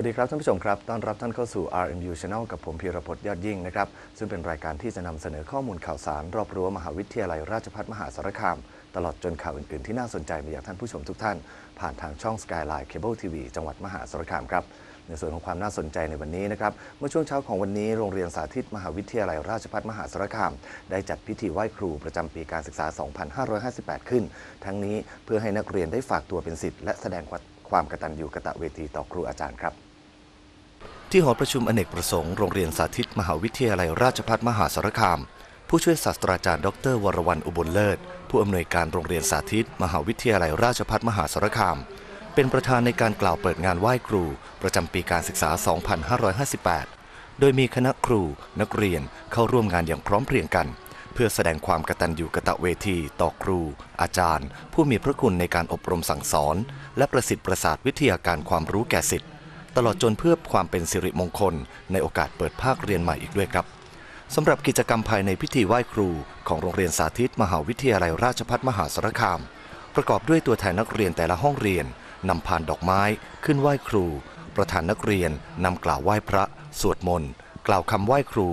วัสดีครับท่านผู้ชมครับ ต้อนรับท่านเข้าสู่ RMU Channel กับผมพีรพจน์ยอดยิ่งนะครับ ซึ่งเป็นรายการที่จะนำเสนอข้อมูลข่าวสาร รอบรั้วมหาวิทยาลัยราชภัฏมหาสารคาม ตลอดจนข่าวอื่น ๆ ที่น่าสนใจมาอยากท่านผู้ชมทุกท่าน ผ่านทางช่อง Skyline Cable TV จังหวัดมหาสารคามครับในส่วนของความน่าสนใจในวันนี้นะครับ เมื่อช่วงเช้าของวันนี้โรงเรียนสาธิตมหาวิทยาลัยราชภัฏมหาสารคาม ได้จัดพิธีไหว้ครูประจำปีการศึกษา 2558 ขึ้น ทั้งนี้เพื่อให้นักเรียนได้ฝากตัวเป็นศิษย์และแสดงความกตัญญูกตเวทีต่อครูอาจารย์ครับ ที่หอประชุมอเนกประสงค์โรงเรียนสาธิตมหาวิทยาลัยราชภัฏมหาสารคาม ผู้ช่วยศาสตราจารย์ดร วรวรรณอุบลเลิศ ผู้อำนวยการโรงเรียนสาธิต มหาวิทยาลัยราชภัฏมหาสารคาม เป็นประธานในการกล่าวเปิดงานไหว้ครู ประจำปีการศึกษา 2558 โดยมีคณะครู นักเรียนเข้าร่วมงานอย่างพร้อมเพรียงกัน เพื่อแสดงความกตัญญูกตเวที ต่อครู อาจารย์ ผู้มีพระคุณในการอบรมสั่งสอน และประสิทธิ์ประสาทวิทยาการความรู้แก่สิทธิ์ ตลอดจนเพื่อความเป็นสิริมงคล ในโอกาสเปิดภาคเรียนใหม่อีกด้วยครับสำหรับกิจกรรมภายในพิธีไหว้ครู ของโรงเรียนสาธิตมหาวิทยาลัยราชภัฏมหาสารคาม ประกอบด้วยตัวแทนนักเรียนแต่ละห้องเรียนนำพานดอกไม้ ขึ้นไหว้ครู ประธานนักเรียนนำกล่าวไหว้พระ สวดมนต์กล่าวคำไหว้ครู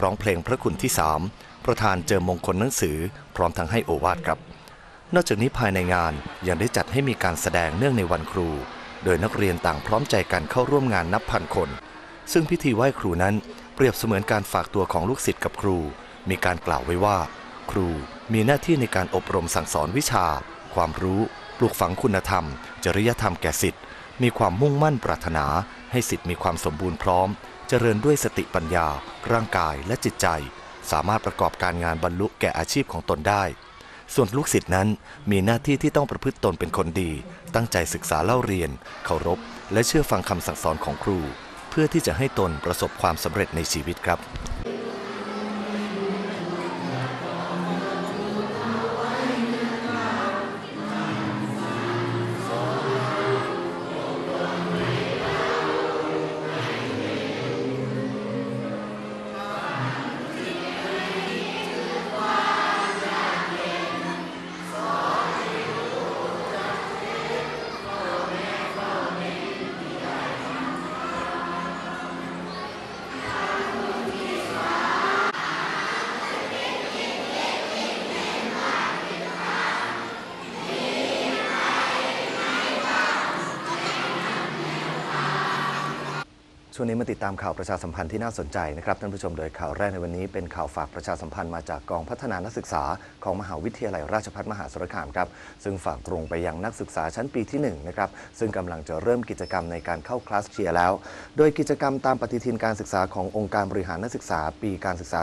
ร้องเพลงพระคุณที่สามประธานเจิมมงคลหนังสือ พร้อมทั้งให้โอวาทครับ นอกจากนี้ภายในงานยังได้จัดให้มีการแสดงเนื่องในวันครู โดยนักเรียนต่างพร้อมใจกันเข้าร่วมงานนับพันคน ซึ่งพิธีไหว้ครูนั้นเปรียบเสมือนการฝากตัวของลูกศิษย์กับครู มีการกล่าวไว้ว่า ครูมีหน้าที่ในการอบรมสั่งสอนวิชา ความรู้ ปลูกฝังคุณธรรม จริยธรรมแก่สิทธิ์มีความมุ่งมั่นปรารถนา ให้สิทธิ์มีความสมบูรณ์พร้อม เจริญด้วยสติปัญญา ร่างกายและจิตใจ สามารถประกอบการงานบรรลุแก่อาชีพของตนได้ ส่วนลูกศิษย์นั้นมีหน้าที่ที่ต้องประพฤติตนเป็นคนดี ตั้งใจศึกษาเล่าเรียน เคารพ และเชื่อฟังคำสั่งสอนของครู เพื่อที่จะให้ตนประสบความสำเร็จในชีวิตครับ ช่วงนี้มาติดตามข่าวประชาสัมพันธ์ที่น่าสนใจนะครับท่านผู้ชมโดยข่าวแรกในวันนี้เป็นข่าวฝากประชาสัมพันธ์มาจากกองพัฒนานักศึกษาของมหาวิทยาลัยราชภัฏมหาสารคามครับซึ่งฝากตรงไปยังนักศึกษาชั้นปีที่1นะครับซึ่งกำลังจะเริ่มกิจกรรมในการเข้าคลาสเชียร์แล้ว โดยกิจกรรมตามปฏิทินการศึกษาขององค์การบริหารนักศึกษาปีการศึกษา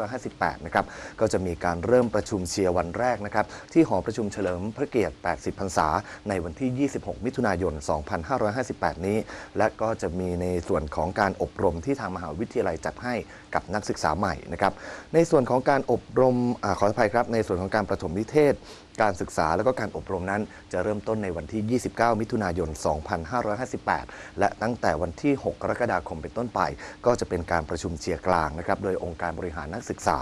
2558 นะครับก็จะมีการเริ่มประชุมเชียร์วันแรกนะครับที่หอประชุมเฉลิมพระเกียรติ 80 พรรษาในวันที่ 26 มิถุนายน 2558 นี้ และก็จะมีในส่วนของการอบรมที่ทางมหาวิทยาลัยจัดให้กับนักศึกษาใหม่นะครับในส่วนของการอบรมอขออภัยครับในส่วนของการประถมนิเทศ การศึกษาและก็การอบรมนั้น จะเริ่มต้นในวันที่ 29 มิถุนายน 2558 และตั้งแต่วันที่ 6 กรกฎาคมเป็นต้นไป ก็จะเป็นการประชุมเชียร์กลางนะครับโดยองค์การบริหารนักศึกษา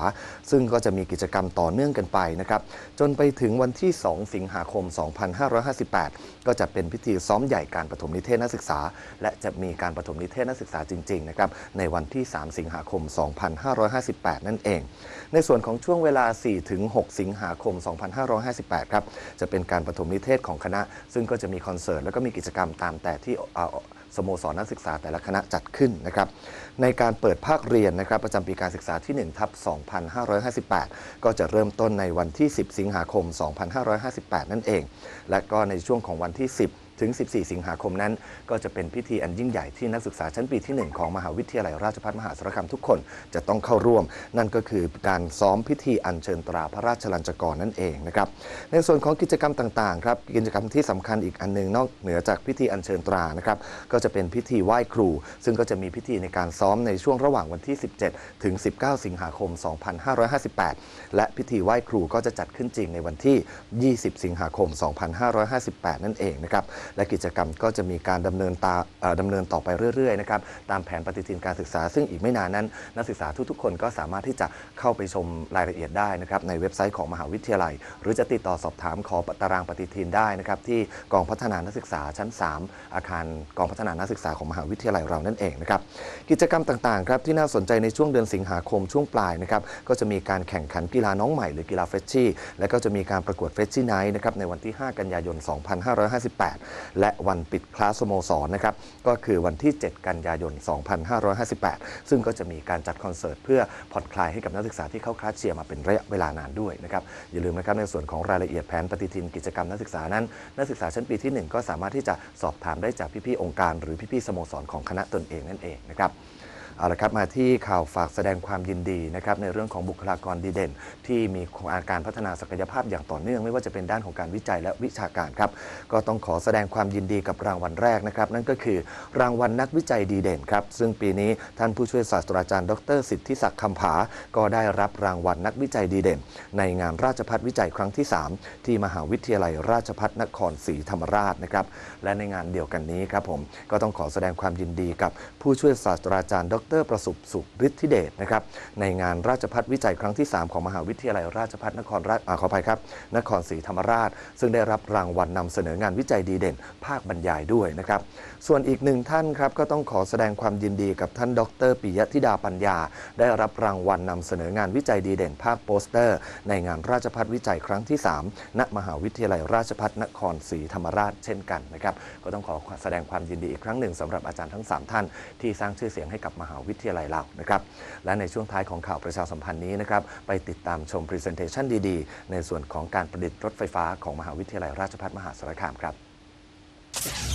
ซึ่งก็จะมีกิจกรรมต่อเนื่องกันไปนะครับจนไปถึงวันที่ 2 สิงหาคม 2558 ก็จะเป็นพิธีซ้อมใหญ่การประถมนิเทศนักศึกษา และจะมีการประถมนิเทศนักศึกษาจริงๆนะครับในวันที่ 3 สิงหาคม 2558 นั่นเอง ในส่วนของช่วงเวลา 4-6 สิงหาคม 2558ครับ จะเป็นการประถมนิเทศของคณะ ซึ่งก็จะมีคอนเสิร์ตแล้วก็มีกิจกรรมตามแต่ที่สโมสรนักศึกษาแต่ละคณะจัดขึ้นนะครับ ในการเปิดภาคเรียนนะครับประจำปีการศึกษาที่1ทับ2558 ก็จะเริ่มต้นในวันที่ 10 สิงหาคม 2558 นั่นเอง และก็ในช่วงของวันที่ 10 ถึง 14 สิงหาคมนั้น ก็จะเป็นพิธีอันยิ่งใหญ่ที่นักศึกษาชั้นปีที่ 1 ของมหาวิทยาลัยราชภัฏมหาสารคามทุกคนจะต้องเข้าร่วม นั่นก็คือการซ้อมพิธีอัญเชิญตราพระราชลัญจกรนั่นเองนะครับในส่วนของกิจกรรมต่างๆครับกิจกรรมที่สำคัญอีกอันหนึงนอกเหนือจากพิธีอัญเชิญตรานะครับก็จะเป็นพิธีไหว้ครู ซึ่งก็จะมีพิธีในการซ้อมในช่วงระหว่างวันที่ 17 ถึง 19 สิงหาคม 2558 และพิธีไหว้ครูก็จะจัดขึ้นจริงในวันที่ 20 สิงหาคม 2558 นั่นเองนะครับและกิจกรรมก็จะมีการดำเนินต่อดำเนินต่อไปเรื่อยๆนะครับตามแผนปฏิทินการศึกษา ซึ่งอีกไม่นานนั้น นักศึกษาทุกๆ คนก็สามารถที่จะเข้าไปชมรายละเอียดได้นะครับในเว็บไซต์ของมหาวิทยาลัย หรือจะติดต่อสอบถามขอตารางปฏิทินได้นะครับที่กองพัฒนานักศึกษาชั้น 3 อาคารกองพัฒนานักศึกษาของมหาวิทยาลัยเรานั่นเองนะครับกิจกรรมต่างๆครับที่น่าสนใจในช่วงเดือนสิงหาคมช่วงปลายนะครับก็จะมีการแข่งขันกีฬาน้องใหม่หรือกีฬาเฟชชี่และก็จะมีการประกวดเฟชชี่ไนท์นะครับในวันที่ 5 กันยายน 2558และวันปิดคลาสสโมสรนะครับก็คือวันที่ 7 กันยายน 2558 ซึ่งก็จะมีการจัดคอนเสิร์ตเพื่อผ่อนคลายให้กับนักศึกษาที่เข้าคลาสเชียร์มาเป็นระยะเวลานานด้วยนะครับอย่าลืมนะครับในส่วนของรายละเอียดแผนปฏิทินกิจกรรมนักศึกษานั้น นักศึกษาชั้นปีที่ 1 ก็สามารถที่จะสอบถามได้จากพี่ๆองค์การ หรือพี่ๆสโมสรของคณะตนเองนั่นเองนะครับ เอาละครับมาที่ข่าวฝากแสดงความยินดีนะครับในเรื่องของบุคลากรดีเด่น ที่มีการพัฒนาศักยภาพอย่างต่อเนื่อง ไม่ว่าจะเป็นด้านของการวิจัยและวิชาการครับก็ต้องขอแสดงความยินดีกับรางวัลแรกนะครับนั่นก็คือรางวัลนักวิจัยดีเด่นครับซึ่งปีนี้ท่านผู้ช่วยศาสตราจารย์ ดร สิทธิศักดิ์คำผา ก็ได้รับรางวัลนักวิจัยดีเด่น ในงานราชพัฒวิจัยครั้งที่ 3 ที่มหาวิทยาลัยราชพัฒนครศรีธรรมราชนะครับและในงานเดียวกันนี้ครับผมก็ต้องขอแสดงความยินดีกับผู้ช่วยศาสตราจารย์ ดรประสุสุขฤทธิเดชนะครับในงานราชพัฒวิจัยครั้งที่ 3 ของมหาวิทยาลัยราชพัฒนครราชขออภัยครับ นครศรีธรรมราช ซึ่งได้รับรางวัลนำเสนองานวิจัยดีเด่น ภาคบรรยายด้วยนะครับส่วนอีกหนึ่งท่านครับก็ต้องขอแสดงความยินดีกับท่านดรปิยธิดาปัญญา ได้รับรางวัลนำเสนองานวิจัยดีเด่น ภาคโปสเตอร์ ในงานราชพัฒวิจัยครั้งที่ 3 ณ มหาวิทยาลัยราชพัฒนครศรีธรรมราชเช่นกันนะครับก็ต้องขอแสดงความยินดีอีกครั้งหนึ่งสำหรับอาจารย์ทั้ง 3 ท่านที่สร้างชื่อเสียงให้กับมหาหาวิทยาลัยเรานะครับและในช่วงท้ายของข่าวประชาสัมพันธ์นี้นะครับไปติดตามชมพรีเซนเทชันดีๆ ในส่วนของการประดิษฐ์รถไฟฟ้าของมหาวิทยาลัยราชภัฏมหาสารคามครับ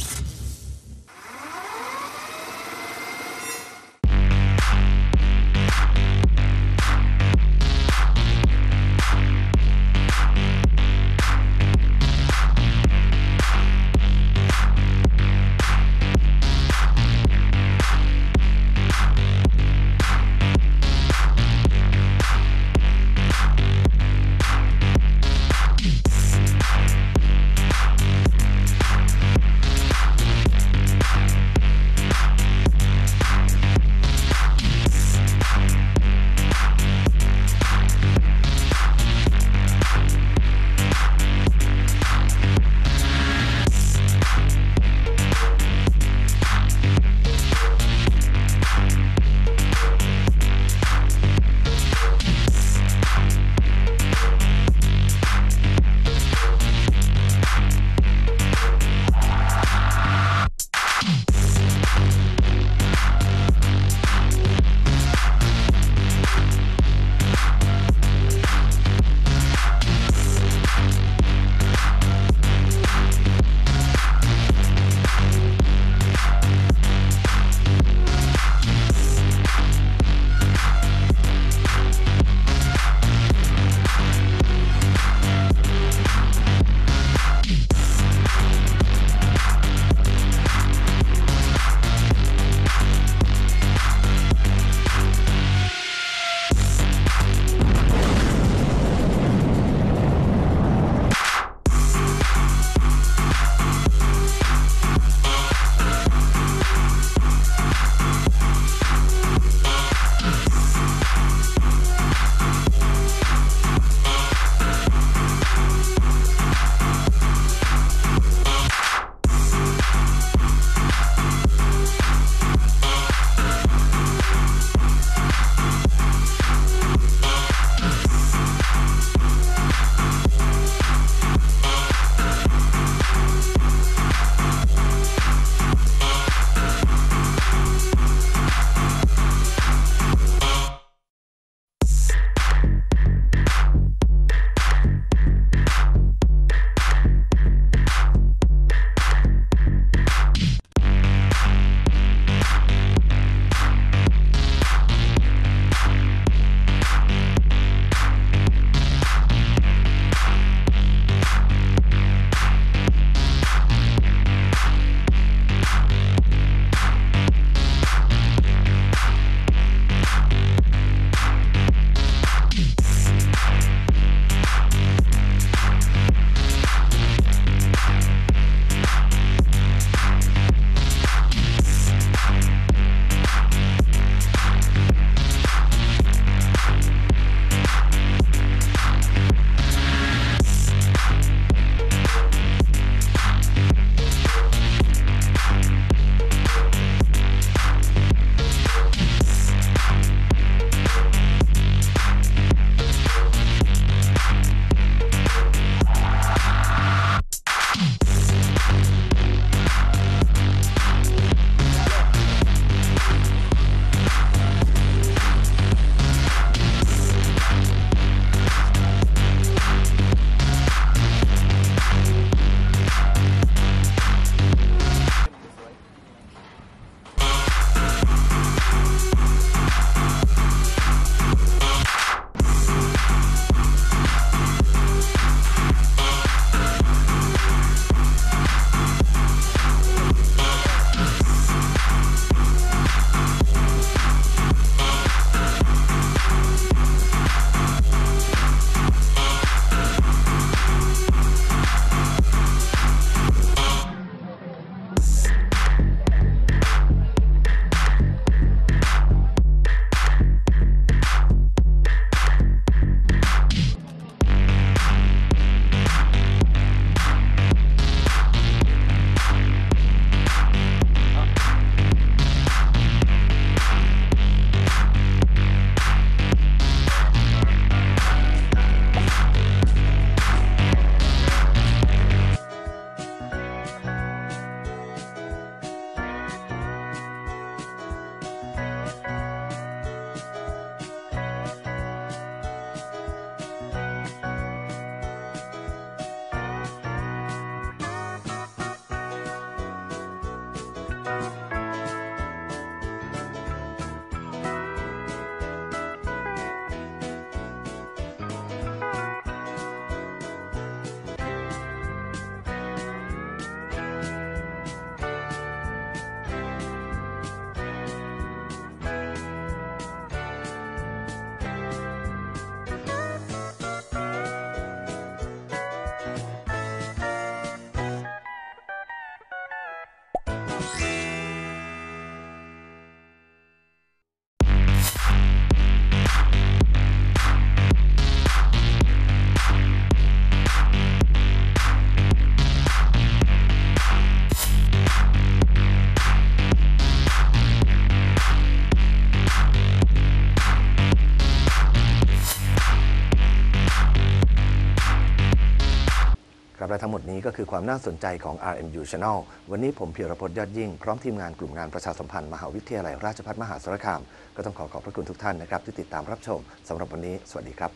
ครับและทั้งหมดนี้ก็คือความน่าสนใจของ RMU Channel วันนี้ผมพีรพจน์ยอดยิ่ง พร้อมทีมงานกลุ่มงานประชาสัมพันธ์ มหาวิทยาลัยราชภัฏมหาสารคาม ก็ต้องขอขอบพระคุณทุกท่านนะครับ ที่ติดตามรับชมสำหรับวันนี้ สวัสดีครับ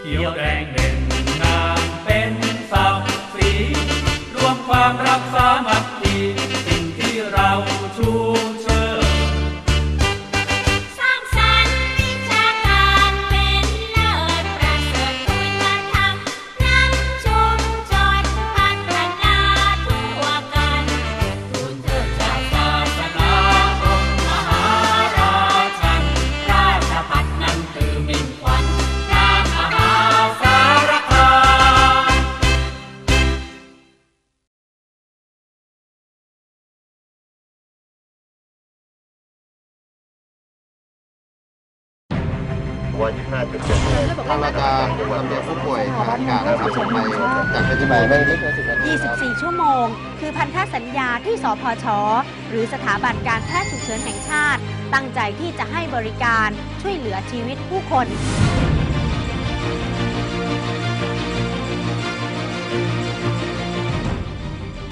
เขียวแดงเด่นงามเป็นศักดิ์ศรีรวมความรักสามัคคีสิ่งที่เราชูช ทางเราจะลำเลียงผู้ป่วยทางอากาศนะครับส่งไปจากเพชรบูรณ์ไม่ไม่เกินสิบนาที24 ชั่วโมง คือพันธสัญญาที่สพช หรือสถาบันการแพทย์ฉุกเฉินแห่งชาติ ตั้งใจที่จะให้บริการช่วยเหลือชีวิตผู้คน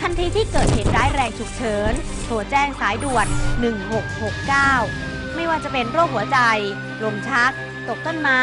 ทันทีที่เกิดเหตุร้ายแรงฉุกเฉิน โทรแจ้งสายด่วน 1669 ไม่ว่าจะเป็นโรคหัวใจ ลมชัก ตกต้นไม้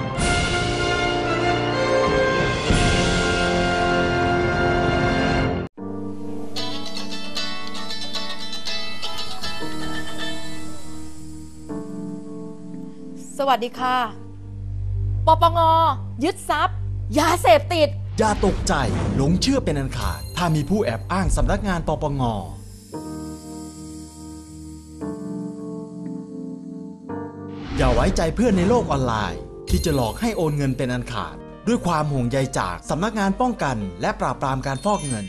สวัสดีค่ะ ปปง ยึดทรัพย์ ยาเสพติด อย่าตกใจหลงเชื่อเป็นอันขาด ถ้ามีผู้แอบอ้างสำนักงานปปง อย่าไว้ใจเพื่อนในโลกออนไลน์ ที่จะหลอกให้โอนเงินเป็นอันขาด ด้วยความห่วงใยจากสำนักงานป้องกัน และปราบปรามการฟอกเงิน